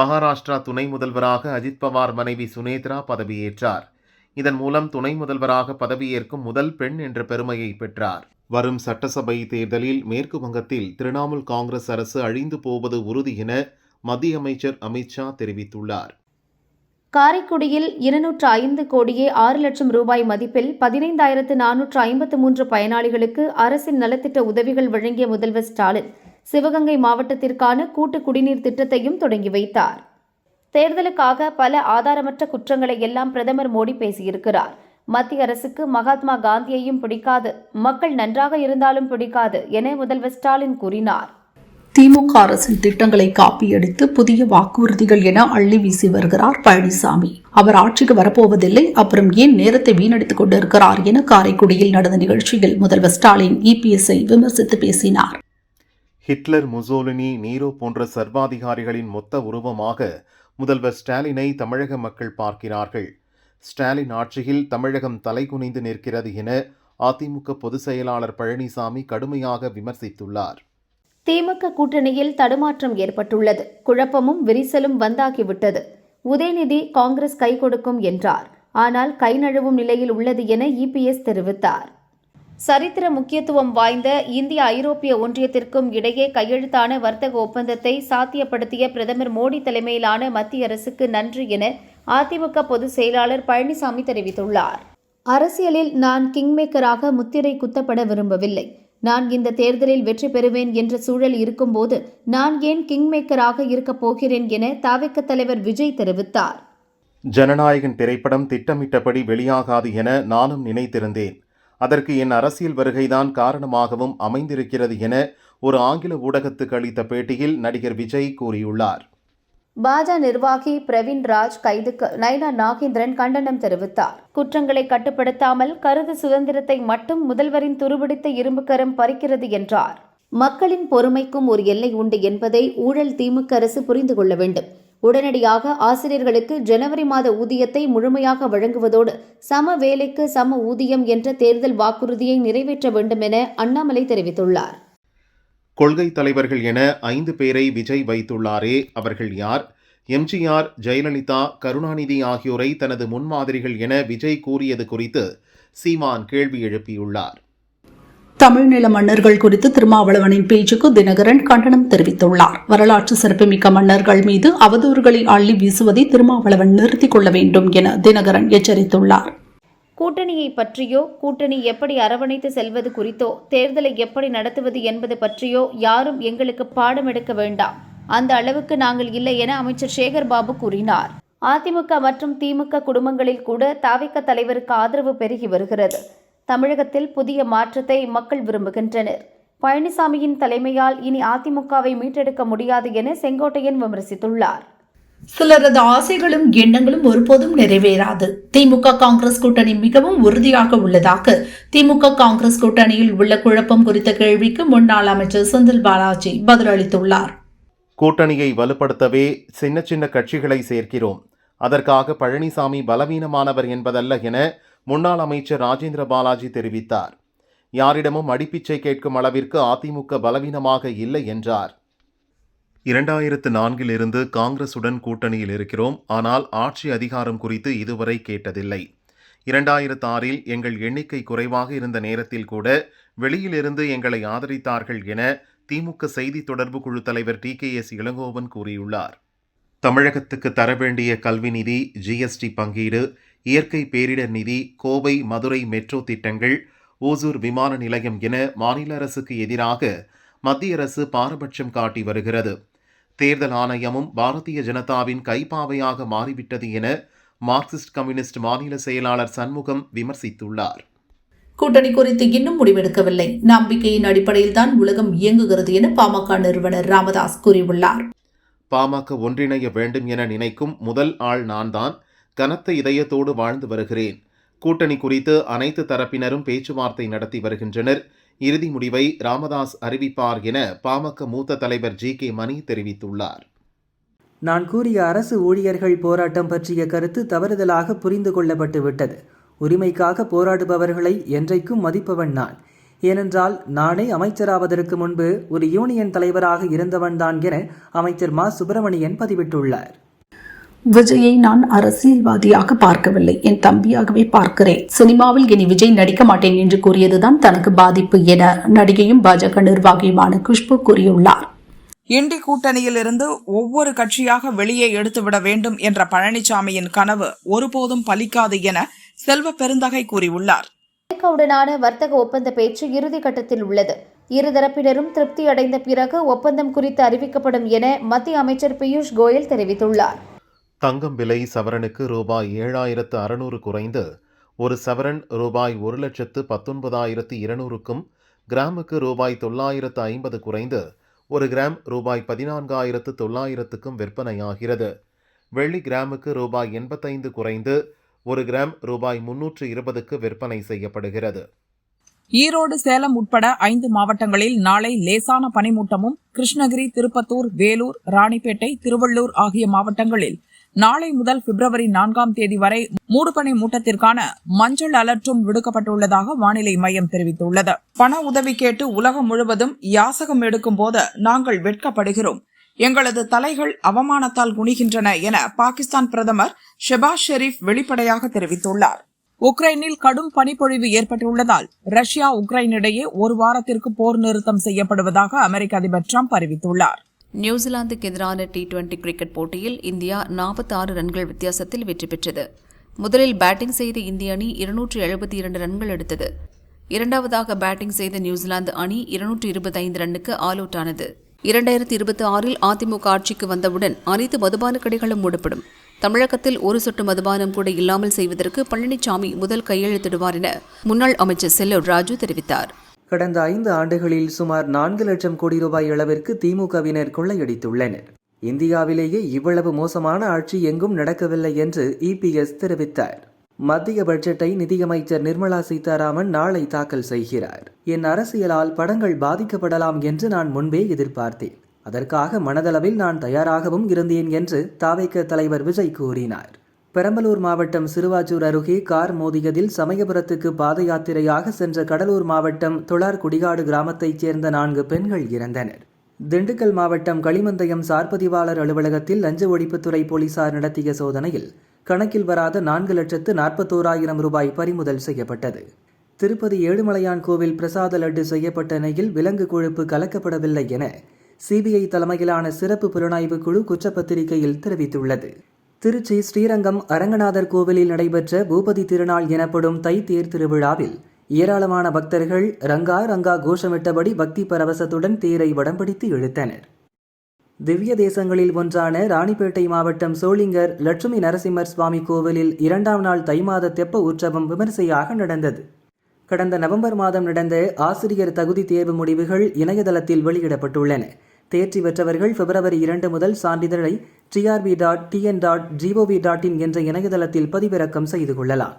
மகாராஷ்டிரா துணை முதல்வராக அஜித் பவார் மனைவி சுனேத்ரா பதவியேற்றார். இதன் மூலம் துணை முதல்வராக பதவியேற்கும் முதல் பெண் என்ற பெருமையை பெற்றார். வரும் சட்டசபை தேர்தலில் மேற்கு வங்கத்தில் திரிணாமுல் காங்கிரஸ் அரசு அழிந்து போவது உறுதி என மத்திய அமைச்சர் அமித்ஷா தெரிவித்துள்ளார். காரைக்குடியில் இருநூற்று ஐந்து கோடியே ஆறு லட்சம் ரூபாய் மதிப்பில் பதினைந்தாயிரத்து நானூற்று ஐம்பத்து மூன்று பயனாளிகளுக்கு அரசின் நலத்திட்ட உதவிகள் வழங்கிய முதல்வர் ஸ்டாலின். சிவகங்கை மாவட்டத்திற்கான கூட்டு குடிநீர் திட்டத்தையும் தொடங்கி வைத்தார். தேர்தலுக்காக பல ஆதாரமற்ற குற்றங்களை எல்லாம் பிரதமர் மோடி பேசியிருக்கிறார். மத்திய அரசுக்கு மகாத்மா காந்தியையும் பிடிக்காது மக்கள் நன்றாக இருந்தாலும் பிடிக்காது என முதல்வர் ஸ்டாலின் கூறினார். திமுக அரசின் திட்டங்களை காப்பியடித்து புதிய வாக்குறுதிகள் என அள்ளி வீசி வருகிறார் பழனிசாமி. அவர் ஆட்சிக்கு வரப்போவதில்லை அப்புறம் ஏன் நேரத்தை வீணடித்துக் கொண்டிருக்கிறார் என காரைக்குடியில் நடந்த நிகழ்ச்சியில் முதல்வர் ஸ்டாலின் இபிஎஸ்ஐ விமர்சித்து பேசினார். ஹிட்லர் முசோலினி நீரோ போன்ற சர்வாதிகாரிகளின் மொத்த உருவமாக முதல்வர் ஸ்டாலினை தமிழக மக்கள் பார்க்கிறார்கள். ஸ்டாலின் ஆட்சியில் தமிழகம் தலைகுனிந்து நிற்கிறது என அதிமுக பொதுச் செயலாளர் பழனிசாமி கடுமையாக விமர்சித்துள்ளார். திமுக கூட்டணியில் தடுமாற்றம் ஏற்பட்டுள்ளது. குழப்பமும் விரிசலும் வந்தாகிவிட்டது. உதயநிதி காங்கிரஸ் கை கொடுக்கும் என்றார். ஆனால் கை நழுவும் நிலையில் உள்ளது என இபிஎஸ் தெரிவித்தார். சரித்திர முக்கியத்துவம் வாய்ந்த இந்திய ஐரோப்பிய ஒன்றியத்திற்கும் இடையே கையெழுத்தான வர்த்தக ஒப்பந்தத்தை சாத்தியப்படுத்திய பிரதமர் மோடி தலைமையிலான மத்திய அரசுக்கு நன்றி என அதிமுக பொதுச் செயலாளர் பழனிசாமி தெரிவித்துள்ளார். அரசியலில் நான் கிங்மேக்கராக முத்திரை குத்தப்பட விரும்பவில்லை. நான் இந்த தேர்தலில் வெற்றி பெறுவேன் என்ற சூழல் இருக்கும்போது நான் ஏன் கிங்மேக்கராக இருக்கப் போகிறேன் என தாவிக்க தலைவர் விஜய் தெரிவித்தார். ஜனநாயகன் திரைப்படம் திட்டமிட்டபடி வெளியாகாது என நானும் நினைத்திருந்தேன். அதற்கு என் அரசியல் வருகைதான் காரணமாகவும் அமைந்திருக்கிறது என ஒரு ஆங்கில ஊடகத்துக்கு அளித்த பேட்டியில் நடிகர் விஜய் கூறியுள்ளார். பாஜ நிர்வாகி பிரவீன் ராஜ் கைதுக்கு நைனா நாகேந்திரன் கண்டனம் தெரிவித்தார். குற்றங்களை கட்டுப்படுத்தாமல் கருது சுதந்திரத்தை மட்டும் முதல்வரின் துருபிடித்த இரும்புக்கரம் பறிக்கிறது என்றார். மக்களின் பொறுமைக்கும் ஒரு எல்லை உண்டு என்பதை ஊழல் திமுக அரசு புரிந்து கொள்ள வேண்டும். உடனடியாக ஆசிரியர்களுக்கு ஜனவரி மாத ஊதியத்தை முழுமையாக வழங்குவதோடு சம வேலைக்கு சம ஊதியம் என்ற தேர்தல் வாக்குறுதியை நிறைவேற்ற வேண்டும் என அண்ணாமலை தெரிவித்துள்ளார். கொள்கை தலைவர்கள் என ஐந்து பேரை விஜய் வைத்துள்ளாரே. அவர்கள் யார்? எம்ஜிஆர் ஜெயலலிதா கருணாநிதி ஆகியோரை தனது முன்மாதிரிகள் என விஜய் கூறியது குறித்து சீமான் கேள்வி எழுப்பியுள்ளார். தமிழ்நில மன்னர்கள் குறித்து திருமாவளவனின் பேச்சுக்கு தினகரன் கண்டனம் தெரிவித்துள்ளார். வரலாற்று சிறப்புமிக்க மன்னர்கள் மீது அவதூறுகளை அள்ளி வீசுவதை திருமாவளவன் நிறுத்திக் கொள்ள வேண்டும் என தினகரன் எச்சரித்துள்ளார். கூட்டணியை பற்றியோ கூட்டணி எப்படி அரவணைத்து செல்வது குறித்தோ தேர்தலை எப்படி நடத்துவது என்பது பற்றியோ யாரும் எங்களுக்கு பாடம் எடுக்க வேண்டாம். அந்த அளவுக்கு நாங்கள் இல்லை என அமைச்சர் சேகர் பாபு கூறினார். அதிமுக மற்றும் திமுக குடும்பங்களில் கூட தாவிக்க தலைவருக்கு ஆதரவு பெருகி வருகிறது. தமிழகத்தில் புதிய மாற்றத்தை மக்கள் விரும்புகின்றனர். பழனிசாமியின் தலைமையால் இனி அதிமுகவை மீட்டெடுக்க முடியாது என செங்கோட்டையன் விமர்சித்துள்ளார். சிலரது ஆசைகளும் எண்ணங்களும் ஒருபோதும் நிறைவேறாது. திமுக காங்கிரஸ் கூட்டணி மிகவும் உறுதியாக உள்ளதாக திமுக காங்கிரஸ் கூட்டணியில் உள்ள குழப்பம் குறித்த கேள்விக்கு முன்னாள் அமைச்சர் செந்தில் பாலாஜி பதிலளித்துள்ளார். கூட்டணியை வலுப்படுத்தவே சின்ன சின்ன கட்சிகளை சேர்க்கிறோம். அதற்காக பழனிசாமி பலவீனமானவர் என்பதல்ல என முன்னாள் அமைச்சர் ராஜேந்திர பாலாஜி தெரிவித்தார். யாரிடமும் அடிப்பிச்சை கேட்கும் அளவிற்கு அதிமுக பலவீனமாக இல்லை என்றார். இரண்டாயிரத்து நான்கிலிருந்து காங்கிரசுடன் கூட்டணியில் இருக்கிறோம். ஆனால் ஆட்சி அதிகாரம் குறித்து இதுவரை கேட்டதில்லை. இரண்டாயிரத்து ஆறில் எங்கள் எண்ணிக்கை குறைவாக இருந்த நேரத்தில் கூட வெளியிலிருந்து எங்களை ஆதரித்தார்கள் என திமுக செய்தி தொடர்பு குழு தலைவர் டி. கே. எஸ். இளங்கோவன் கூறியுள்ளார். தமிழகத்துக்கு தர வேண்டிய கல்வி நிதி ஜிஎஸ்டி பங்கீடு இயற்கை பேரிடர் நிதி கோவை மதுரை மெட்ரோ திட்டங்கள் ஓசூர் விமான நிலையம் என மாநில அரசுக்கு எதிராக மத்திய அரசு பாரபட்சம் காட்டி வருகிறது. தேர்தல் ஆணையமும் பாரதிய ஜனதாவின் கைப்பாவையாக மாறிவிட்டது என மார்க்சிஸ்ட் கம்யூனிஸ்ட் மாநில செயலாளர் சண்முகம் விமர்சித்துள்ளார். கூட்டணி குறித்து இன்னும் முடிவெடுக்கவில்லை. நம்பிக்கையின் அடிப்படையில் தான் உலகம் இயங்குகிறது என பாமக நிறுவனர் ராமதாஸ் கூறியுள்ளார். பாமக ஒன்றிணைய வேண்டும் என நினைக்கும் முதல் ஆள் நான்தான் கனத்த இதயத்தோடு வாழ்ந்து வருகிறேன். கூட்டணி குறித்து அனைத்து தரப்பினரும் பேச்சுவார்த்தை நடத்தி வருகின்றனர். இறுதி முடிவை ராமதாஸ் அறிவிப்பார் என பாமக மூத்த தலைவர் ஜி கே மணி தெரிவித்துள்ளார். நான் கூறிய அரசு ஊழியர்கள் போராட்டம் பற்றிய கருத்து தவறுதலாக புரிந்து கொள்ளப்பட்டு விட்டது. உரிமைக்காக போராடுபவர்களை என்றைக்கும் மதிப்பவன் நான். ஏனென்றால் நானே அமைச்சராவதற்கு முன்பு ஒரு யூனியன் தலைவராக இருந்தவன்தான் என அமைச்சர் மா சுப்பிரமணியன் பதிவிட்டுள்ளார். விஜயை நான் அரசியல்வாதியாக பார்க்கவில்லை. என் தம்பியாகவே பார்க்கிறேன். சினிமாவில் இனி விஜய் நடிக்க மாட்டேன் என்று கூறியதுதான் தனக்கு பாதிப்பு என நடிகையும் பாஜக நிர்வாகியுமான குஷ்பு கூறியுள்ளார். இண்டி கூட்டணியிலிருந்து ஒவ்வொரு கட்சியாக வெளியே எடுத்துவிட வேண்டும் என்ற பழனிசாமியின் கனவு ஒருபோதும் பலிக்காது என செல்வ பெருந்தகை கூறியுள்ளார். அமெரிக்காவுடனான வர்த்தக ஒப்பந்த பேச்சு இறுதி கட்டத்தில் உள்ளது. இருதரப்பினரும் திருப்தி அடைந்த பிறகு ஒப்பந்தம் குறித்து அறிவிக்கப்படும் என மத்திய அமைச்சர் பியூஷ் கோயல் தெரிவித்துள்ளார். தங்கம் விலை சவரனுக்கு ரூபாய் ஏழாயிரத்து அறுநூறு குறைந்து ஒரு சவரன் ரூபாய் ஒரு லட்சத்து பத்தொன்பதாயிரத்து இருநூறுக்கும் கிராமுக்கு ரூபாய் தொள்ளாயிரத்து ஐம்பது குறைந்து ஒரு கிராம் ரூபாய் பதினான்காயிரத்து தொள்ளாயிரத்துக்கும் விற்பனையாகிறது. வெள்ளி கிராமுக்கு ரூபாய் எண்பத்தைந்து குறைந்து ஒரு கிராம் ரூபாய் முன்னூற்று இருபதுக்கு விற்பனை செய்யப்படுகிறது. ஈரோடு சேலம் உட்பட ஐந்து மாவட்டங்களில் நாளை லேசான பனிமூட்டமும் கிருஷ்ணகிரி திருப்பத்தூர் வேலூர் ராணிப்பேட்டை திருவள்ளூர் ஆகிய மாவட்டங்களில் நாளை முதல் பிப்ரவரி நான்காம் தேதி வரை மூடுபனி மூட்டத்திற்கான மஞ்சள் அலர்ட்டும் விடுக்கப்பட்டுள்ளதாக வானிலை மையம் தெரிவித்துள்ளது. பண உதவி கேட்டு உலகம் முழுவதும் யாசகம் எடுக்கும் போது நாங்கள் வெட்கப்படுகிறோம். எங்களது தலைகள் அவமானத்தால் குனிகின்றன என பாகிஸ்தான் பிரதமர் ஷெபாஸ் ஷெரீப் வெளிப்படையாக தெரிவித்துள்ளார். உக்ரைனில் கடும் பனிப்பொழிவு ஏற்பட்டுள்ளதால் ரஷ்யா உக்ரைன் இடையே ஒரு வாரத்திற்கு போர் நிறுத்தம் செய்யப்படுவதாக அமெரிக்க அதிபர் ட்ரம்ப் அறிவித்துள்ளார். நியூசிலாந்துக்கு எதிரான டி டுவெண்டி கிரிக்கெட் போட்டியில் இந்தியா 46 ரன்கள் வித்தியாசத்தில் வெற்றி பெற்றது. முதலில் பேட்டிங் செய்த இந்திய அணி இருநூற்றி எழுபத்தி இரண்டு ரன்கள் எடுத்தது. இரண்டாவதாக பேட்டிங் செய்த நியூசிலாந்து அணி இருநூற்றி இருபத்தைந்து ரன்னுக்கு ஆல் அவுட் ஆனது. இரண்டாயிரத்தி இருபத்தி ஆறில் அதிமுக ஆட்சிக்கு வந்தவுடன் அனைத்து மதுபான கடைகளும் மூடப்படும். தமிழகத்தில் ஒரு சொட்டு மதுபானம் கூட இல்லாமல் செய்வதற்கு பழனிசாமி முதல் கையெழுத்திடுவார் என முன்னாள் அமைச்சர் செல்லூர் ராஜு தெரிவித்தார். கடந்த ஐந்து ஆண்டுகளில் சுமார் நான்கு லட்சம் கோடி ரூபாய் அளவிற்கு திமுகவினர் கொள்ளையடித்துள்ளனர். இந்தியாவிலேயே இவ்வளவு மோசமான ஆட்சி எங்கும் நடக்கவில்லை என்று இபிஎஸ் தெரிவித்தார். மத்திய பட்ஜெட்டை நிதியமைச்சர் நிர்மலா சீதாராமன் நாளை தாக்கல் செய்கிறார். என் அரசியலால் படங்கள் பாதிக்கப்படலாம் என்று நான் முன்பே எதிர்பார்த்தேன். அதற்காக மனதளவில் நான் தயாராகவும் இருந்தேன் என்று தாவேக்க தலைவர் விஜய் கூறினார். பெரம்பலூர் மாவட்டம் சிறுவாச்சூர் அருகே கார் மோதியதில் சமயபுரத்துக்கு பாத யாத்திரையாக சென்ற கடலூர் மாவட்டம் தொழார் குடிகாடு கிராமத்தைச் சேர்ந்த நான்கு பெண்கள் இறந்தனர். திண்டுக்கல் மாவட்டம் களிமந்தயம் சார்பதிவாளர் அலுவலகத்தில் லஞ்ச ஒழிப்புத்துறை போலீசார் நடத்திய சோதனையில் கணக்கில் வராத நான்கு லட்சத்து நாற்பத்தோராயிரம் ரூபாய் பறிமுதல் செய்யப்பட்டது. திருப்பதி ஏழுமலையான் கோவில் பிரசாத லட்டு செய்யப்பட்ட நெய்யில் விலங்கு கொழுப்பு கலக்கப்படவில்லை என சிபிஐ தலைமையிலான சிறப்பு புலனாய்வு குழு குற்றப்பத்திரிகையில் தெரிவித்துள்ளது. திருச்சி ஸ்ரீரங்கம் அரங்கநாதர் கோவிலில் நடைபெற்ற பூபதி திருநாள் எனப்படும் தை தேர் திருவிழாவில் ஏராளமான பக்தர்கள் ரங்கா ரங்கா கோஷமிட்டபடி பக்தி பரவசத்துடன் தேரை வடம்பிடித்து இழுத்தனர். திவ்ய தேசங்களில் ஒன்றான ராணிப்பேட்டை மாவட்டம் சோளிங்கர் லட்சுமி நரசிம்மர் சுவாமி கோவிலில் இரண்டாம் நாள் தை மாத தெப்ப உற்சவம் விமரிசையாக நடந்தது. கடந்த நவம்பர் மாதம் நடந்த ஆசிரியர் தகுதி தேர்வு முடிவுகள் இணையதளத்தில் வெளியிடப்பட்டுள்ளன. தேர்ச்சி பெற்றவர்கள் பிப்ரவரி இரண்டு முதல் சான்றிதழை TRB dot TN dot GOV dot in என்ற இணையதளத்தில் பதிவிறக்கம் செய்து கொள்ளலாம்.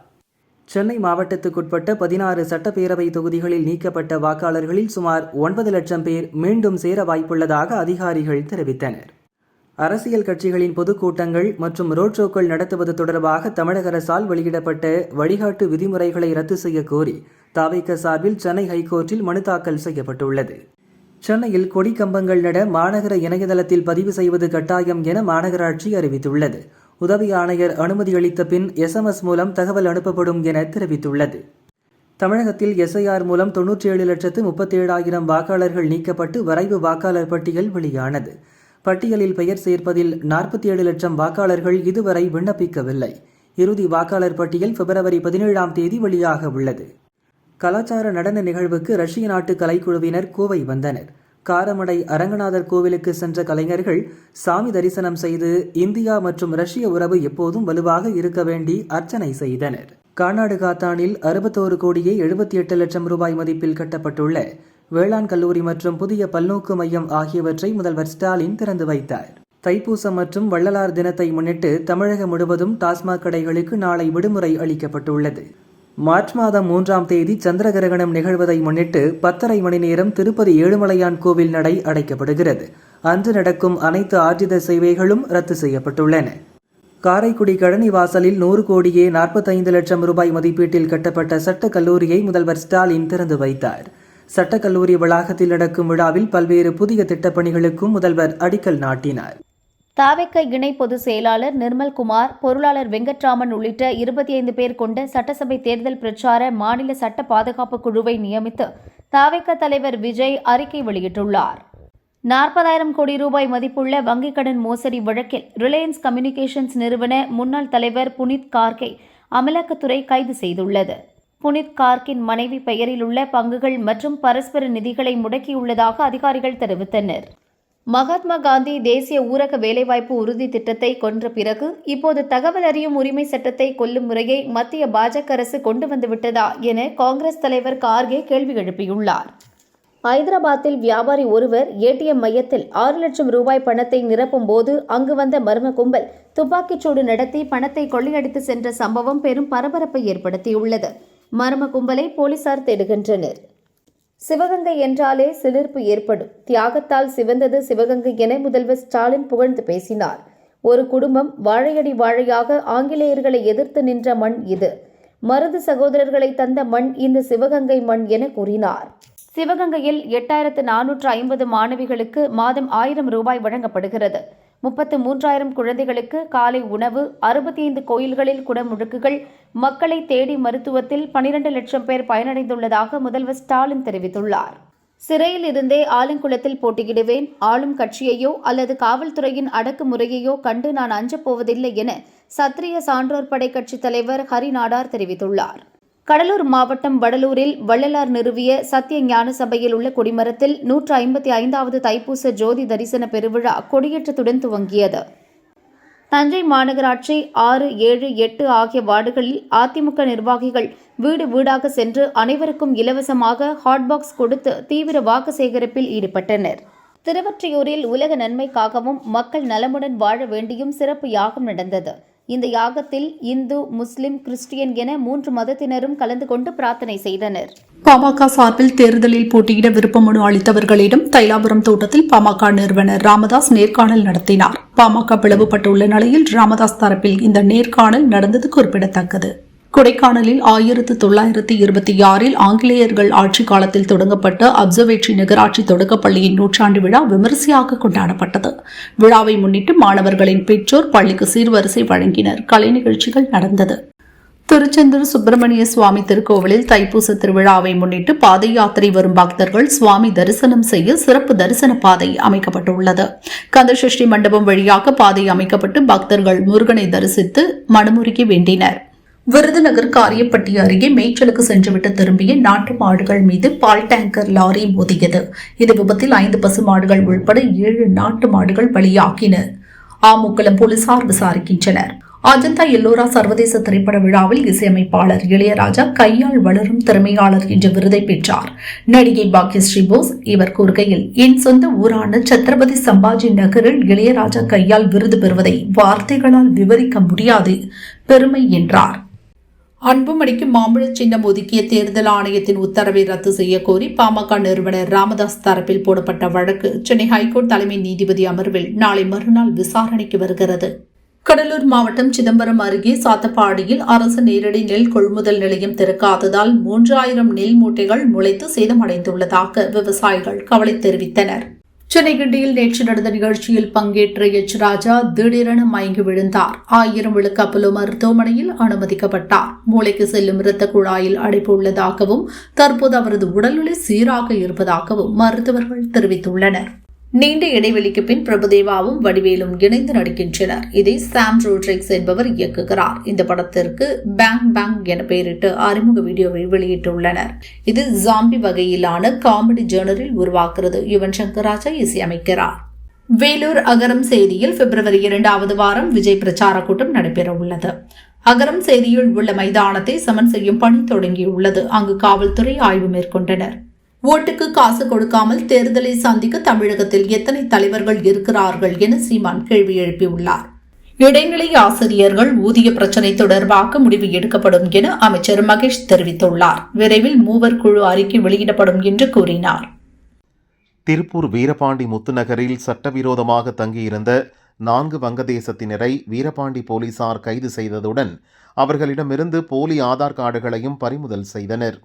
சென்னை மாவட்டத்துக்குட்பட்ட பதினாறு சட்டப்பேரவை தொகுதிகளில் நீக்கப்பட்ட வாக்காளர்களில் சுமார் ஒன்பது லட்சம் பேர் மீண்டும் சேர வாய்ப்புள்ளதாக அதிகாரிகள் தெரிவித்தனர். அரசியல் கட்சிகளின் பொதுக்கூட்டங்கள் மற்றும் ரோட் ஷோக்கள் நடத்துவது தொடர்பாக தமிழக அரசால் வெளியிடப்பட்ட வழிகாட்டு விதிமுறைகளை ரத்து செய்ய கோரி தாவேக்க சார்பில் சென்னை ஹைகோர்ட்டில் மனு தாக்கல் செய்யப்பட்டுள்ளது. சென்னையில் கொடி கம்பங்கள் நட மாநகர இணையதளத்தில் பதிவு செய்வது கட்டாயம் என மாநகராட்சி அறிவித்துள்ளது. உதவி ஆணையர் அனுமதி அளித்த பின் எஸ்எம்எஸ் மூலம் தகவல் அனுப்பப்படும் என தெரிவித்துள்ளது. தமிழகத்தில் எஸ்ஐஆர் மூலம் தொன்னூற்றி ஏழு லட்சத்து முப்பத்தேழாயிரம் வாக்காளர்கள் நீக்கப்பட்டு வரைவு வாக்காளர் பட்டியல் வெளியானது. பட்டியலில் பெயர் சேர்ப்பதில் நாற்பத்தி ஏழு லட்சம் வாக்காளர்கள் இதுவரை விண்ணப்பிக்கவில்லை. இறுதி வாக்காளர் பட்டியல் பிப்ரவரி பதினேழாம் தேதி வெளியாக உள்ளது. கலாச்சார நடன நிகழ்வுக்கு ரஷ்ய நாட்டு கலைக்குழுவினர் கோவை வந்தனர். காரமடை அரங்கநாதர் கோவிலுக்கு சென்ற கலைஞர்கள் சாமி தரிசனம் செய்து இந்தியா மற்றும் ரஷ்ய உறவு எப்போதும் வலுவாக இருக்க வேண்டி அர்ச்சனை செய்தனர். கானாடு காத்தானில் அறுபத்தோரு கோடியே எழுபத்தி எட்டு லட்சம் ரூபாய் மதிப்பில் கட்டப்பட்டுள்ள வேளாண் கல்லூரி மற்றும் புதிய பல்நோக்கு மையம் ஆகியவற்றை முதல்வர் ஸ்டாலின் திறந்து வைத்தார். தைப்பூசம் மற்றும் வள்ளலார் தினத்தை முன்னிட்டு தமிழகம் முழுவதும் டாஸ்மாக் கடைகளுக்கு நாளை விடுமுறை அளிக்கப்பட்டுள்ளது. மார்ச் மாதம் மூன்றாம் தேதி சந்திர கிரகணம் நிகழ்வதை முன்னிட்டு பத்தரை மணி நேரம் திருப்பதி ஏழுமலையான் கோவில் நடை அடைக்கப்படுகிறது. அன்று நடக்கும் அனைத்து ஆர்ஜித சேவைகளும் ரத்து செய்யப்பட்டுள்ளன. காரைக்குடி கழனி வாசலில் நூறு கோடியே நாற்பத்தைந்து லட்சம் ரூபாய் மதிப்பீட்டில் கட்டப்பட்ட சட்ட கல்லூரியை முதல்வர் ஸ்டாலின் திறந்து வைத்தார். சட்டக்கல்லூரி வளாகத்தில் நடக்கும் விழாவில் பல்வேறு புதிய திட்டப்பணிகளுக்கும் முதல்வர் அடிக்கல் நாட்டினார். தாவேக்க இணை பொதுச் செயலாளர் நிர்மல்குமார் பொருளாளர் வெங்கட்ராமன் உள்ளிட்ட இருபத்தி ஐந்து பேர் கொண்ட சட்டசபை தேர்தல் பிரச்சார மாநில சட்ட பாதுகாப்பு குழுவை நியமித்து தாவேக்க தலைவர் விஜய் அறிக்கை வெளியிட்டுள்ளார். நாற்பதாயிரம் கோடி ரூபாய் மதிப்புள்ள வங்கிக் கடன் மோசடி வழக்கில் ரிலையன்ஸ் கம்யூனிகேஷன்ஸ் நிறுவன முன்னாள் தலைவர் புனித் கார்கே அமலாக்கத்துறை கைது செய்துள்ளது. புனித் கார்க்கின் மனைவி பெயரில் உள்ள பங்குகள் மற்றும் பரஸ்பர நிதிகளை முடக்கியுள்ளதாக அதிகாரிகள் தெரிவித்தனர். மகாத்மா காந்தி தேசிய ஊரக வேலைவாய்ப்பு உறுதி திட்டத்தை கொன்ற பிறகு இப்போது தகவல் அறியும் உரிமை சட்டத்தை கொல்லும் முறையை மத்திய பாஜக அரசு கொண்டு வந்துவிட்டதா என காங்கிரஸ் தலைவர் கார்கே கேள்வி எழுப்பியுள்ளார். ஐதராபாத்தில் வியாபாரி ஒருவர் ஏடிஎம் மையத்தில் ஆறு லட்சம் ரூபாய் பணத்தை நிரப்பும் போது அங்கு வந்த மர்ம கும்பல் துப்பாக்கிச்சூடு நடத்தி பணத்தை கொள்ளையடித்து சென்ற சம்பவம் பெரும் பரபரப்பை ஏற்படுத்தியுள்ளது. மர்ம கும்பலை போலீசார் தேடுகின்றனர். சிவகங்கை என்றாலே சிலிர்ப்பு ஏற்படும். தியாகத்தால் சிவந்தது சிவகங்கை என முதல்வர் ஸ்டாலின் புகழ்ந்து பேசினார். ஒரு குடும்பம் வாழையடி வாழையாக ஆங்கிலேயர்களை எதிர்த்து நின்ற மண் இது. மருது சகோதரர்களை தந்த மண் இந்த சிவகங்கை மண் என கூறினார். சிவகங்கையில் எட்டாயிரத்து நானூற்று ஐம்பது மாணவிகளுக்கு மாதம் ஆயிரம் ரூபாய் வழங்கப்படுகிறது. முப்பத்து மூன்றாயிரம் குழந்தைகளுக்கு காலை உணவு அறுபத்தி ஐந்து கோயில்களில் குடமுழுக்குகள் மக்களை தேடி மருத்துவத்தில் பனிரெண்டு லட்சம் பேர் பயனடைந்துள்ளதாக முதல்வர் ஸ்டாலின் தெரிவித்துள்ளார். சிறையில் இருந்தே ஆலங்குளத்தில் போட்டியிடுவேன் ஆளும் கட்சியையோ அல்லது காவல்துறையின் அடக்குமுறையையோ கண்டு நான் அஞ்சப் போவதில்லை என சத்திரிய சான்றோர் படை கட்சித் தலைவர் ஹரிநாடார் தெரிவித்துள்ளார். கடலூர் மாவட்டம் வடலூரில் வள்ளலார் நிறுவிய சத்திய ஞான சபையில் உள்ள கொடிமரத்தில் நூற்று ஐம்பத்தி ஐந்தாவது தைப்பூச ஜோதி தரிசன பெருவிழா கொடியேற்றத்துடன் துவங்கியது. தஞ்சை மாநகராட்சி ஆறு ஏழு எட்டு ஆகிய வார்டுகளில் அதிமுக நிர்வாகிகள் வீடு வீடாக சென்று அனைவருக்கும் இலவசமாக ஹாட்பாக்ஸ் கொடுத்து தீவிர வாக்கு சேகரிப்பில் ஈடுபட்டனர். திருவற்றியூரில் உலக நன்மைக்காகவும் மக்கள் நலமுடன் வாழ வேண்டியும் சிறப்பு யாகம் நடந்தது. இந்த யாகத்தில் இந்து முஸ்லிம் கிறிஸ்டியன் என மூன்று மதத்தினரும் கலந்து கொண்டு பிரார்த்தனை செய்தனர். பாமக சார்பில் தேர்தலில் போட்டியிட விருப்ப மனு அளித்தவர்களிடம் தைலாபுரம் தோட்டத்தில் பாமக நிறுவனர் ராமதாஸ் நேர்காணல் நடத்தினார். பாமக பிளவுபட்டுள்ள நிலையில் ராமதாஸ் தரப்பில் இந்த நேர்காணல் நடந்தது குறிப்பிடத்தக்கது. கொடைக்கானலில் ஆயிரத்து தொள்ளாயிரத்து இருபத்தி ஆறில் ஆங்கிலேயர்கள் ஆட்சி காலத்தில் தொடங்கப்பட்ட அப்சர்வேட்டரி நகராட்சி தொடக்கப்பள்ளியின் நூற்றாண்டு விழா விமரிசையாக கொண்டாடப்பட்டது. விழாவை முன்னிட்டு மாணவர்களின் பெற்றோர் பள்ளிக்கு சீர்வரிசை வழங்கினர். கலை நிகழ்ச்சிகள் நடந்தது. திருச்செந்தூர் சுப்பிரமணிய சுவாமி திருக்கோவிலில் தைப்பூச திருவிழாவை முன்னிட்டு பாத யாத்திரை வரும் பக்தர்கள் சுவாமி தரிசனம் செய்ய சிறப்பு தரிசன பாதை அமைக்கப்பட்டுள்ளது. கந்தசஷ்டி மண்டபம் வழியாக பாதை அமைக்கப்பட்டு பக்தர்கள் முருகனை தரிசித்து மனமுருகி வேண்டினர். விருதுநகர் காரியப்பட்டி அருகே மேய்ச்சலுக்கு சென்றுவிட்டு திரும்பிய நாட்டு மாடுகள் மீது பால் டேங்கர் லாரி மோதியது. இந்த விபத்தில் ஐந்து பசு மாடுகள் உள்பட ஏழு நாட்டு மாடுகள் பலியாகின. ஆமுக்குளம் போலீசார் விசாரிக்கின்றனர். அஜந்தா எல்லோரா சர்வதேச திரைப்பட விழாவில் இசையமைப்பாளர் இளையராஜா கையால் வளரும் திறமையாளர் என்ற விருதை பெற்றார். நடிகை பாக்யஸ்ரீ போஸ் இவர் கூறுகையில் என் சொந்த ஊரான சத்ரபதி சம்பாஜி நகரில் இளையராஜா கையால் விருது பெறுவதை வார்த்தைகளால் விவரிக்க முடியாது. பெருமை என்றார். அன்புமணிக்கு மாம்பழ சின்னம் ஒதுக்கிய தேர்தல் ஆணையத்தின் உத்தரவை ரத்து செய்ய கோரி பாமக நிறுவனர் ராமதாஸ் தரப்பில் போடப்பட்ட வழக்கு சென்னை ஹைகோர்ட் தலைமை நீதிபதி அமர்வில் நாளை மறுநாள் விசாரணைக்கு வருகிறது. கடலூர் மாவட்டம் சிதம்பரம் அருகே சாத்தப்பாடியில் அரசு நேரடி நெல் கொள்முதல் நிலையம் திறக்காததால் மூன்றாயிரம் நெல் மூட்டைகள் முளைத்து சேதமடைந்துள்ளதாக விவசாயிகள் கவலை தெரிவித்தனர். சென்னை கிண்டியில் நேற்று நடந்த நிகழ்ச்சியில் பங்கேற்ற எச் ராஜா திடீரென மயங்கி விழுந்தார். ஆயிரம் விழுக்கு அப்பலோ மருத்துவமனையில் அனுமதிக்கப்பட்டார். மூளைக்கு செல்லும் இரத்த குழாயில் அடைப்பு உள்ளதாகவும் தற்போது அவரது உடல்நிலை சீராக இருப்பதாகவும் மருத்துவர்கள் தெரிவித்துள்ளனர். நீண்ட இடைவெளிக்கு பின் பிரபுதேவாவும் வடிவேலும் இணைந்து நடிக்கின்றனர். இதை சாம் ரோட்ரிக்ஸ் என்பவர் இயக்குகிறார். இந்த படத்திற்கு பேங் பேங் என பெயரிட்டு அறிமுக வீடியோவை வெளியிட்டுள்ளனர். இது ஜாம்பி வகையிலான காமெடி ஜேர்னரில் உருவாக்குறது யுவன் சங்கர் ராஜா இசையமைக்கிறார். வேலூர் அகரம் செய்தியில் பிப்ரவரி இரண்டாவது வாரம் விஜய் பிரச்சார கூட்டம் நடைபெற உள்ளது அகரம் செய்தியில் உள்ள மைதானத்தை சமன் செய்யும் பணி தொடங்கியுள்ளது. அங்கு காவல்துறை ஆய்வு மேற்கொண்டனர். ஓட்டுக்கு காசு கொடுக்காமல் தேர்தலை சந்திக்க தமிழகத்தில் எத்தனை தலைவர்கள் இருக்கிறார்கள் என சீமான் கேள்வி எழுப்பியுள்ளார். இடைநிலை ஆசிரியர்கள் ஊதிய பிரச்சினை தொடர்பாக முடிவு எடுக்கப்படும் என அமைச்சர் மகேஷ் தெரிவித்துள்ளார். விரைவில் மூவர் குழு அறிக்கை வெளியிடப்படும் என்று கூறினார். திருப்பூர் வீரபாண்டி முத்துநகரில் சட்டவிரோதமாக தங்கியிருந்த நான்கு வங்கதேசத்தினரை வீரபாண்டி போலீசார் கைது செய்ததுடன் அவர்களிடமிருந்து போலி ஆதார் கார்டுகளையும் பறிமுதல் செய்தனர்.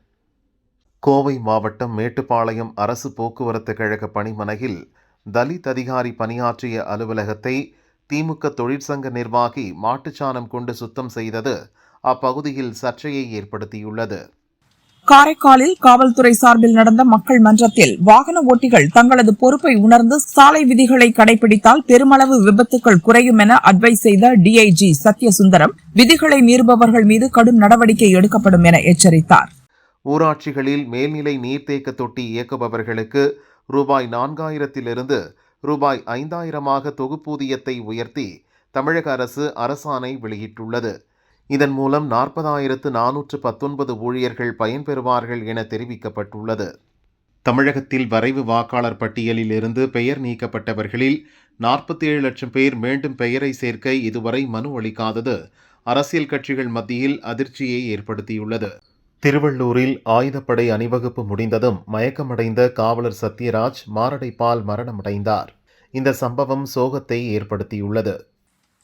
கோவை மாவட்டம் மேட்டுப்பாளையம் அரசு போக்குவரத்து கழக பணிமனையில் தலித் அதிகாரி பணியாற்றிய அலுவலகத்தை திமுக தொழிற்சங்க நிர்வாகி மாட்டுச்சாணம் கொண்டு சுத்தம் செய்தது அப்பகுதியில் சர்ச்சையை ஏற்படுத்தியுள்ளது. காரைக்காலில் காவல்துறை சார்பில் நடந்த மக்கள் மன்றத்தில் வாகன ஓட்டிகள் தங்களது பொறுப்பை உணர்ந்து சாலை விதிகளை கடைபிடித்தால் பெருமளவு விபத்துக்கள் குறையும் என அட்வைஸ் செய்த டிஐஜி சத்யசுந்தரம் விதிகளை மீறுபவர்கள் மீது கடும் நடவடிக்கை எடுக்கப்படும் என எச்சரித்தார். ஊராட்சிகளில் மேல்நிலை நீர்த்தேக்க தொட்டி இயக்குபவர்களுக்கு ரூபாய் நான்காயிரத்திலிருந்து ரூபாய் ஐந்தாயிரமாக தொகுப்பூதியத்தை உயர்த்தி தமிழக அரசு அரசாணை வெளியிட்டுள்ளது. இதன் மூலம் நாற்பதாயிரத்து நானூற்று பத்தொன்பது ஊழியர்கள் பயன்பெறுவார்கள் என தெரிவிக்கப்பட்டுள்ளது. தமிழகத்தில் வரைவு வாக்காளர் பட்டியலில் இருந்து பெயர் நீக்கப்பட்டவர்களில் நாற்பத்தேழு லட்சம் பேர் மீண்டும் பெயரை சேர்க்க இதுவரை மனு அளிக்காதது அரசியல் கட்சிகள் மத்தியில் அதிர்ச்சியை ஏற்படுத்தியுள்ளது. திருவள்ளூரில் ஆயுதப்படை அணிவகுப்பு முடிந்ததும் மயக்கமடைந்த காவலர் சத்யராஜ் மாரடைப்பால் மரணமடைந்தார். இந்த சம்பவம் சோகத்தை ஏற்படுத்தியுள்ளது.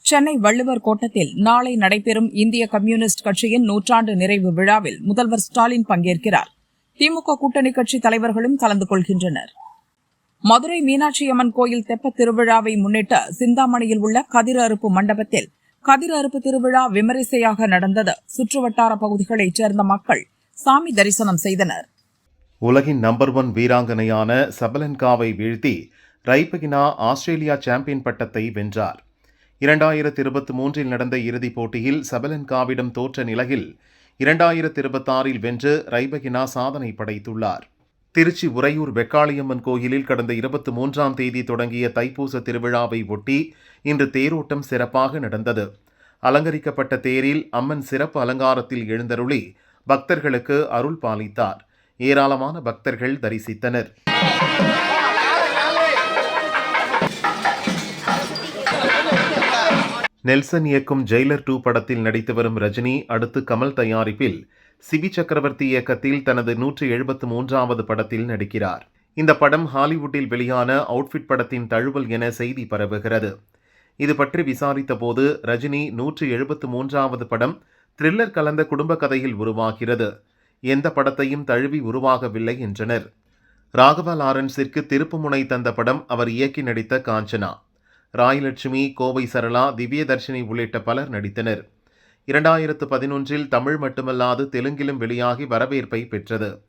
சென்னை வள்ளுவர் கோட்டத்தில் நாளை நடைபெறும் இந்திய கம்யூனிஸ்ட் கட்சியின் நூற்றாண்டு நிறைவு விழாவில் முதல்வர் ஸ்டாலின் பங்கேற்கிறார். திமுக கூட்டணி கட்சி தலைவர்களும் கலந்து கொள்கின்றனர். மதுரை மீனாட்சியம்மன் கோயில் தெப்பத் திருவிழாவை முன்னிட்டு சிந்தாமணியில் உள்ள கதிர் அறுப்பு மண்டபத்தில் கதிர் அறுப்பு திருவிழா விமரிசையாக நடந்தது. சுற்றுவட்டார பகுதிகளைச் சேர்ந்த மக்கள் சாமி தரிசனம் செய்தனர். உலகின் நம்பர் ஒன் வீராங்கனையான சபலன்காவை வீழ்த்தி ரைபகினா ஆஸ்திரேலியா சாம்பியன் பட்டத்தை வென்றார். இரண்டாயிரத்தி இருபத்தி மூன்றில் நடந்த இறுதிப் போட்டியில் சபலன்காவிடம் தோற்ற நிலையில் இரண்டாயிரத்தி இருபத்தாறில் வென்று ரைபகினா சாதனை படைத்துள்ளார். திருச்சி உறையூர் வெக்காளியம்மன் கோயிலில் கடந்த இருபத்தி மூன்றாம் தேதி தொடங்கிய தைப்பூச திருவிழாவை ஒட்டி இன்று தேரோட்டம் சிறப்பாக நடந்தது. அலங்கரிக்கப்பட்ட தேரில் அம்மன் சிறப்பு அலங்காரத்தில் எழுந்தருளி பக்தர்களுக்கு அருள் பாலித்தார். ஏராளமான பக்தர்கள் தரிசித்தனர். நெல்சன் இயக்கும் ஜெயிலர் டூ படத்தில் நடித்து வரும் ரஜினி அடுத்து கமல் தயாரிப்பில் சிபி சக்கரவர்த்தி இயக்கத்தில் தனது நூற்றி எழுபத்து மூன்றாவது படத்தில் நடிக்கிறார். இந்த படம் ஹாலிவுட்டில் வெளியான அவுட்ஃபிட் படத்தின் தழுவல் என செய்தி பரவுகிறது. இது பற்றி விசாரித்தபோது ரஜினி நூற்றி எழுபத்து மூன்றாவது படம் த்ரில்லர் கலந்த குடும்ப கதையில் உருவாகிறது. எந்த படத்தையும் தழுவி உருவாகவில்லை என்றனர். ராகவ லாரன்ஸிற்கு திருப்புமுனை தந்த படம் அவர் இயக்கி நடித்த காஞ்சனா. ராயலட்சுமி கோவை சரளா திவ்யதர்ஷினி உள்ளிட்ட பலர் நடித்தனர். இரண்டாயிரத்து பதினொன்றில் தமிழ் மட்டுமல்லாது தெலுங்கிலும் வெளியாகி வரவேற்பை பெற்றது.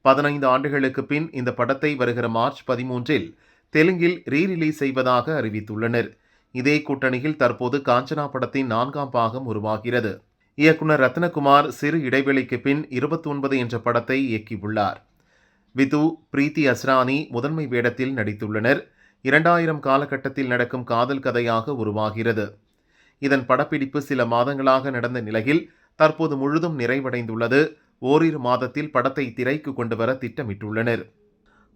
பதினைந்து ஆண்டுகளுக்கு பின் இந்த படத்தை வருகிற மார்ச் பதிமூன்றில் தெலுங்கில் ரீ ரிலீஸ் செய்வதாக அறிவித்துள்ளனர். இதே கூட்டணியில் தற்போது காஞ்சனா படத்தின் நான்காம் பாகம் உருவாகிறது. இயக்குனர் ரத்னகுமார் சிறு இடைவெளிக்கு பின் இருபத்தி ஒன்பது என்ற படத்தை இயக்கியுள்ளார். விது பிரீத்தி அஸ்ரானி முதன்மை வேடத்தில் நடித்துள்ளனர். இரண்டாயிரம் காலகட்டத்தில் நடக்கும் காதல் கதையாக உருவாகிறது. இதன் படப்பிடிப்பு சில மாதங்களாக நடந்த நிலையில் தற்போது முழுதும் நிறைவடைந்துள்ளது. ஓரிரு மாதத்தில் படத்தை திரைக்கு கொண்டு வர திட்டமிட்டுள்ளனர்.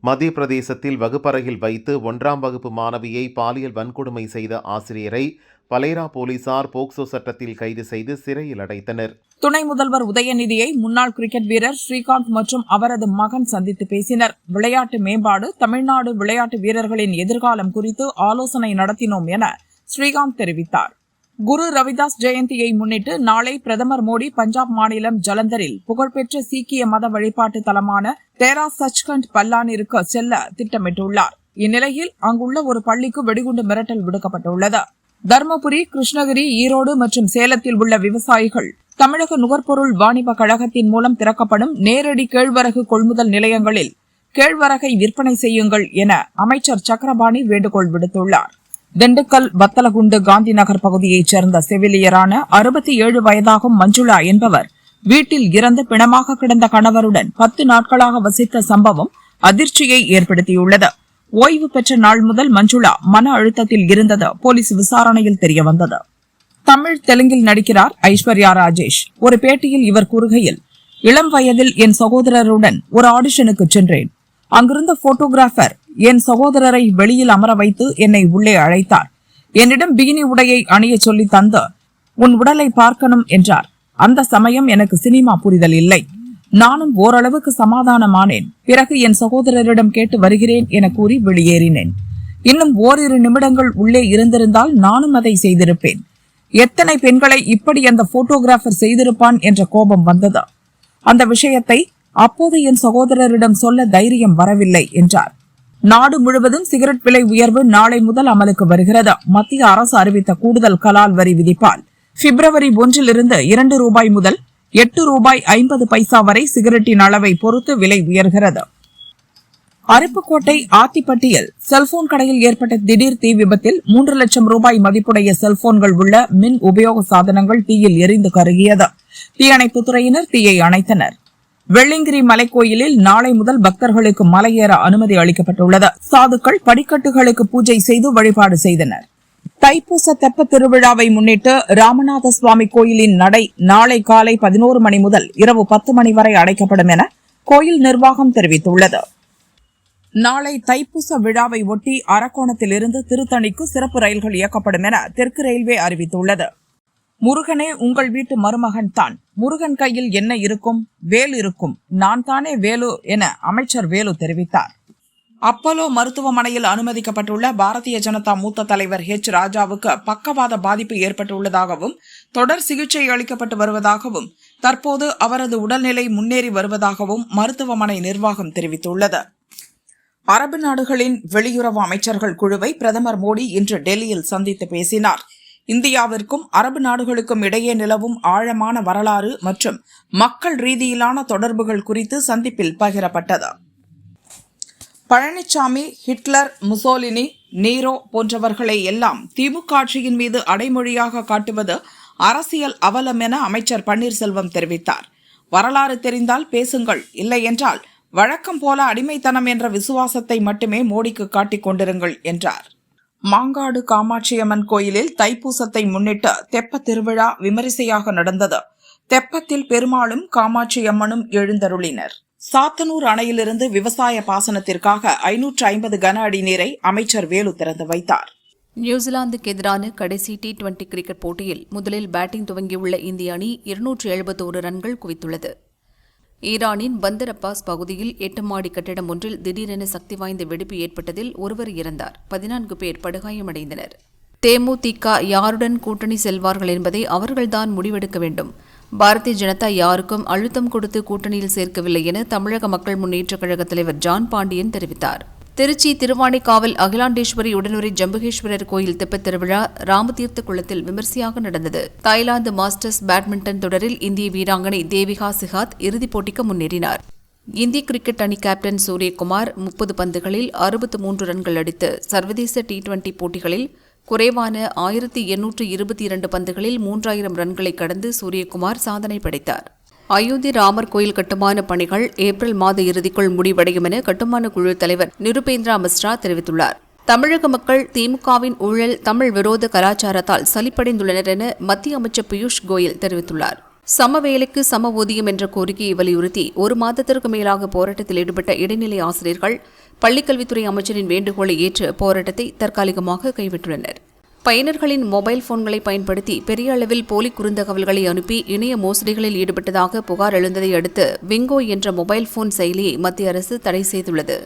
மத்திய பிரதேசத்தில் வகுப்பறையில் வைத்து ஒன்றாம் வகுப்பு மாணவியை பாலியல் வன்கொடுமை செய்த ஆசிரியரை பலேரா போலீசார் போக்சோ சட்டத்தில் கைது செய்து சிறையில் அடைத்தனர். துணை முதல்வர் உதயநிதியை முன்னாள் கிரிக்கெட் வீரர் ஸ்ரீகாந்த் மற்றும் அவரது மகன் சந்தித்து பேசினர். விளையாட்டு மேம்பாடு தமிழ்நாடு விளையாட்டு வீரர்களின் எதிர்காலம் குறித்து ஆலோசனை நடத்தினோம் என ஸ்ரீகாந்த் தெரிவித்தார். குரு ரவிதாஸ் ஜெயந்தியை முன்னிட்டு நாளை பிரதமர் மோடி பஞ்சாப் மாநிலம் ஜலந்தரில் புகழ்பெற்ற சீக்கிய மத வழிபாட்டு தலமான தேரா சச்கண்ட் பல்லானிற்கு செல்ல திட்டமிட்டுள்ளார். இந்நிலையில் அங்குள்ள ஒரு பள்ளிக்கு வெடிகுண்டு மிரட்டல் விடுக்கப்பட்டுள்ளது. தருமபுரி கிருஷ்ணகிரி ஈரோடு மற்றும் சேலத்தில் உள்ள விவசாயிகள் தமிழக நுகர்பொருள் வாணிப கழகத்தின் மூலம் திறக்கப்படும் நேரடி கேழ்வரகு கொள்முதல் நிலையங்களில் கேழ்வரகை விற்பனை செய்யுங்கள் என அமைச்சர் சக்கரபாணி வேண்டுகோள் விடுத்துள்ளார். திண்டுக்கல் வத்தலகுண்டு காந்தி நகர் பகுதியைச் சேர்ந்த செவிலியரான அறுபத்தி ஏழு வயதாகும் மஞ்சுளா என்பவர் வீட்டில் இறந்து பிணமாக கிடந்த கணவருடன் பத்து நாட்களாக வசித்த சம்பவம் அதிர்ச்சியை ஏற்படுத்தியுள்ளது. ஓய்வு பெற்ற நாள் முதல் மஞ்சுளா மன அழுத்தத்தில் இருந்தது போலீஸ் விசாரணையில் தெரியவந்தது. தமிழ் தெலுங்கில் நடிக்கிறார் ஐஸ்வர்யா ராஜேஷ். ஒரு பேட்டியில் இவர் கூறுகையில் இளம் வயதில் என் சகோதரருடன் ஒரு ஆடிஷனுக்கு சென்றேன். அங்கிருந்த போட்டோகிராபர் என் சகோதரரை வெளியில் அமர வைத்து என்னை உள்ளே அழைத்தார். என்னிடம் பிகினி உடையை அணிய சொல்லி தந்து உன் உடலை பார்க்கணும் என்றார். அந்த சமயம் எனக்கு சினிமா புரிதல் இல்லை. நானும் ஓரளவுக்கு சமாதானமானேன். பிறகு என் சகோதரரிடம் கேட்டு வருகிறேன் என கூறி வெளியேறினேன். இன்னும் ஓரிரு நிமிடங்கள் உள்ளே இருந்திருந்தால் நானும் அதை செய்திருப்பேன். எத்தனை பெண்களை இப்படி அந்த போட்டோகிராஃபர் செய்திருப்பான் என்ற கோபம் வந்தது. அந்த விஷயத்தை அப்போது என் சகோதரரிடம் சொல்ல தைரியம் வரவில்லை என்றார். நாடு முழுவதும் சிகரெட் விலை உயர்வு நாளை முதல் அமலுக்கு வருகிறது. மத்திய அரசு அறிவித்த கூடுதல் கலால் வரி விதிப்பால் பிப்ரவரி ஒன்றிலிருந்து இரண்டு ரூபாய் முதல் எட்டு ரூபாய் ஐம்பது பைசா வரை சிகரெட்டின் அளவை பொறுத்து விலை உயர்கிறது. அருப்புக்கோட்டை ஆத்திப்பட்டியில் செல்போன் கடையில் ஏற்பட்ட திடீர் தீ விபத்தில் மூன்று லட்சம் ரூபாய் மதிப்புடைய செல்போன்கள் உள்ள மின் உபயோக சாதனங்கள் தீயில் எரிந்து கருகியது. தீயணைப்புத் துறையினர் தீயை அணைத்தனர். வெள்ளிங்கிரி மலைக்கோயிலில் நாளை முதல் பக்தர்களுக்கு மலையேற அனுமதி அளிக்கப்பட்டுள்ளது. சாதுக்கள் படிக்கட்டுகளுக்கு பூஜை செய்து வழிபாடு செய்தனர். தைப்பூச தெப்ப திருவிழாவை முன்னிட்டு ராமநாத சுவாமி கோயிலின் நடை நாளை காலை பதினோரு மணி முதல் இரவு பத்து மணி வரை அடைக்கப்படும் என கோயில் நிர்வாகம் தெரிவித்துள்ளது. நாளை தைப்பூச விழாவை ஒட்டி அரக்கோணத்திலிருந்து திருத்தணிக்கு சிறப்பு ரயில்கள் இயக்கப்படும் என தெற்கு ரயில்வே அறிவித்துள்ளது. முருகனே உங்கள் வீட்டு மருமகன் தான் முருகன் கையில் என்ன இருக்கும்? வேல் இருக்கும். நான் தானே வேலு என அமைச்சர் வேலு தெரிவித்தார். அப்பலோ மருத்துவமனையில் அனுமதிக்கப்பட்டுள்ள பாரதிய ஜனதா மூத்த தலைவர் ஹெச் ராஜாவுக்கு பக்கவாத பாதிப்பு ஏற்பட்டுள்ளதாகவும் தொடர் சிகிச்சை அளிக்கப்பட்டு வருவதாகவும் தற்போது அவரது உடல்நிலை முன்னேறி வருவதாகவும் மருத்துவமனை நிர்வாகம் தெரிவித்துள்ளது. அரபு நாடுகளின் வெளியுறவு அமைச்சர்கள் குழுவை பிரதமர் மோடி இன்று டெல்லியில் சந்தித்து பேசினார். இந்தியாவிற்கும் அரபு நாடுகளுக்கும் இடையே நிலவும் ஆழமான வரலாறு மற்றும் மக்கள் ரீதியிலான தொடர்புகள் குறித்து சந்திப்பில் பகிரப்பட்டது. பழனிசாமி ஹிட்லர் முசோலினி நீரோ போன்றவர்களை எல்லாம் திமுக ஆட்சியின் மீது அடைமொழியாக காட்டுவது அரசியல் அவலம் என அமைச்சர் பன்னீர்செல்வம் தெரிவித்தார். வரலாறு தெரிந்தால் பேசுங்கள் இல்லை என்றால் வழக்கம் போல அடிமைத்தனம் என்ற விசுவாசத்தை மட்டுமே மோடிக்கு காட்டிக் கொண்டிருங்கள் என்றார். மாங்காடு காமாட்சியம்மன் கோயிலில் தைப்பூசத்தை முன்னிட்டு தெப்ப திருவிழா விமரிசையாக நடந்தது. தெப்பத்தில் பெருமாளும் காமாட்சியம்மனும் எழுந்தருளினர். சாத்தனூர் அணையிலிருந்து விவசாய பாசனத்திற்காக ஐநூற்று ஐம்பது கன அடி நீரை அமைச்சர் வேலு திறந்து வைத்தார். நியூசிலாந்துக்கு எதிரான கடைசி டி டுவெண்டி கிரிக்கெட் போட்டியில் முதலில் பேட்டிங் துவங்கியுள்ள இந்திய அணி இருநூற்று எழுபத்தோரு ரன்கள் குவித்துள்ளது. ஈரானின் பந்தர் அப்பாஸ் பகுதியில் எட்டு மாடி கட்டிடம் ஒன்றில் திடீரென சக்தி வாய்ந்த வெடிப்பு ஏற்பட்டதில் ஒருவர் இறந்தார். பதினான்கு பேர் படுகாயமடைந்தனர். தேமுதிக யாருடன் கூட்டணி செல்வார்கள் என்பதை அவர்கள்தான் முடிவெடுக்க வேண்டும். பாரதிய ஜனதா யாருக்கும் அழுத்தம் கொடுத்து கூட்டணியில் சேர்க்கவில்லை என தமிழக மக்கள் முன்னேற்றக் கழக தலைவர் ஜான் பாண்டியன் தெரிவித்தார். திருச்சி திருவானைக்காவல் அகிலாண்டேஸ்வரி உடனுரை ஜம்புகேஸ்வரர் கோயில் தெப்பத் திருவிழா ராமதீர்த்த குளத்தில் விமர்சையாக நடந்தது. தாய்லாந்து மாஸ்டர்ஸ் பேட்மிண்டன் தொடரில் இந்திய வீராங்கனை தேவிகா சிகாத் இறுதிப் போட்டிக்கு முன்னேறினார். இந்திய கிரிக்கெட் அணி கேப்டன் சூரியகுமார் முப்பது பந்துகளில் அறுபத்து மூன்று ரன்கள் அடித்து சர்வதேச டி டுவெண்டி போட்டிகளில் குறைவான ஆயிரத்தி எண்ணூற்று இருபத்தி இரண்டு பந்துகளில் மூன்றாயிரம் ரன்களை கடந்து சூரியகுமார் சாதனை படைத்தார். அயோத்தி ராமர் கோயில் கட்டுமான பணிகள் ஏப்ரல் மாத இறுதிக்குள் முடிவடையும் என கட்டுமான குழு தலைவர் நிருபேந்திரா மிஸ்ரா தெரிவித்துள்ளார். தமிழக மக்கள் திமுகவின் ஊழல் தமிழ் விரோத கலாச்சாரத்தால் சலிப்படைந்துள்ளனர் என மத்திய அமைச்சர் பியூஷ் கோயல் தெரிவித்துள்ளார். சம வேலைக்கு சம ஊதியம் என்ற கோரிக்கையை வலியுறுத்தி ஒரு மாதத்திற்கு மேலாக போராட்டத்தில் ஈடுபட்ட இடைநிலை ஆசிரியர்கள் பள்ளிக்கல்வித்துறை அமைச்சரின் வேண்டுகோளை ஏற்று போராட்டத்தை தற்காலிகமாக கைவிட்டுள்ளனர். பயனர்களின் மொபைல் போன்களை பயன்படுத்தி பெரிய அளவில் போலி குறுந்தகவல்களை அனுப்பி இணைய மோசடிகளில் ஈடுபட்டதாக புகார் எழுந்ததை அடுத்து விங்கோ என்ற மொபைல் போன் செயலியை மத்திய அரசு தடை செய்துள்ளது.